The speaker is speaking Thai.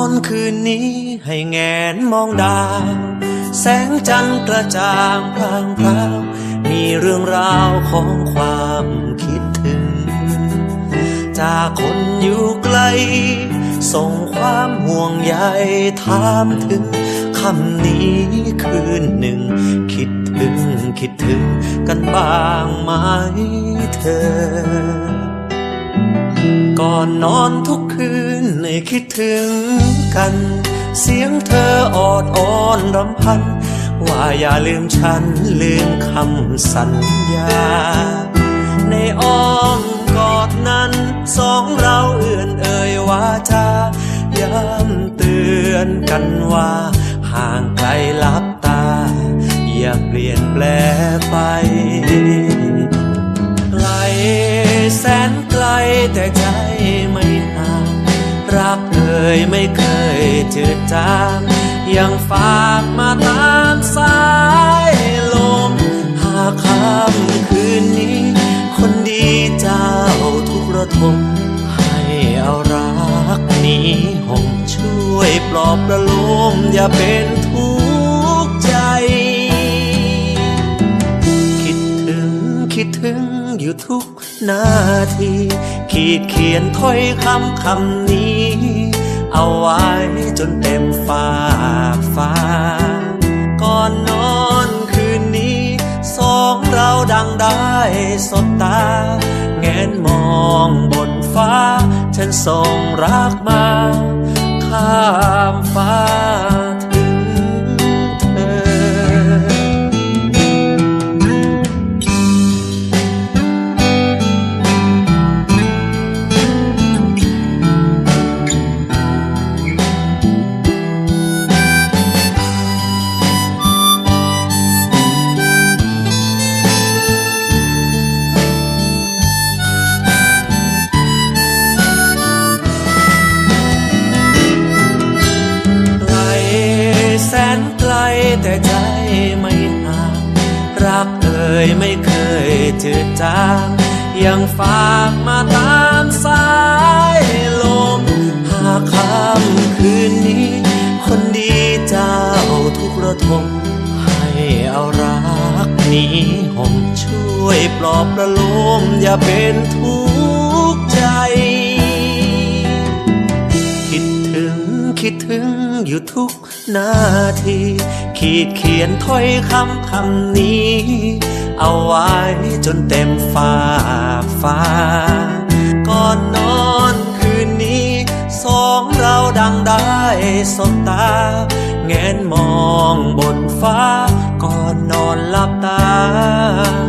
อนคืนนี้ให้แงนมองดาว แสงจันทร์กระจ่างพรางพราวมีเรื่องราวของความคิดถึง จากคนอยู่ไกล ส่งความห่วงใยถามถึงคำนี้คืนหนึ่ง คิดถึงคิดถึงกันบ้างไหมเธอ ก่อนนอนทุกคืนให้คิดถึงกัน เสียงเธอออดอ้อนรำพัน ว่าอย่าลืมฉันลืมคำสัญญา ในอ้อมกอดนั้น สองเราเอื่อนเอ่ยว่าจะย้ำเตือนกันว่า ห่างไกลลับตา อย่าเปลี่ยนแปลไป ยไม่เคยเจือจางยังฝากมาตามสายลม หากค่ำคืนนี้ คนดีเจ้าทุกระทมให้เอารักนี้ห่มช่วยปลอบประโลมอย่าเป็นทุกข์ใจ คิดถึงคิดถึงอยู่ทุกนาที ขีดเขียนถ้อยคำคำนี้ เอาไว้จนเต็มฝากฟ้า ก่อนนอนคืนนี้ สองเราดังได้สบตา แงนมองบนฟ้า ฉันส่งรักมา ยไม่เคยจืดจางยังฝากมาตามสายลม หากค่ำคืนนี้ คนดีเจ้าทุกระทมให้เอารักนี้ห่มช่วยปลอบประโลมอย่าเป็นทุกข์ใจ คิดถึงคิดถึงอยู่ทุกนาที ขีดเขียนถ้อยคำคำนี้ เอาไว้จนเต็มฝาฟ้า ก่อนนอนคืนนี้ สองเราดังได้สบตา แงนมองบนฟ้า ก่อนนอนหลับตา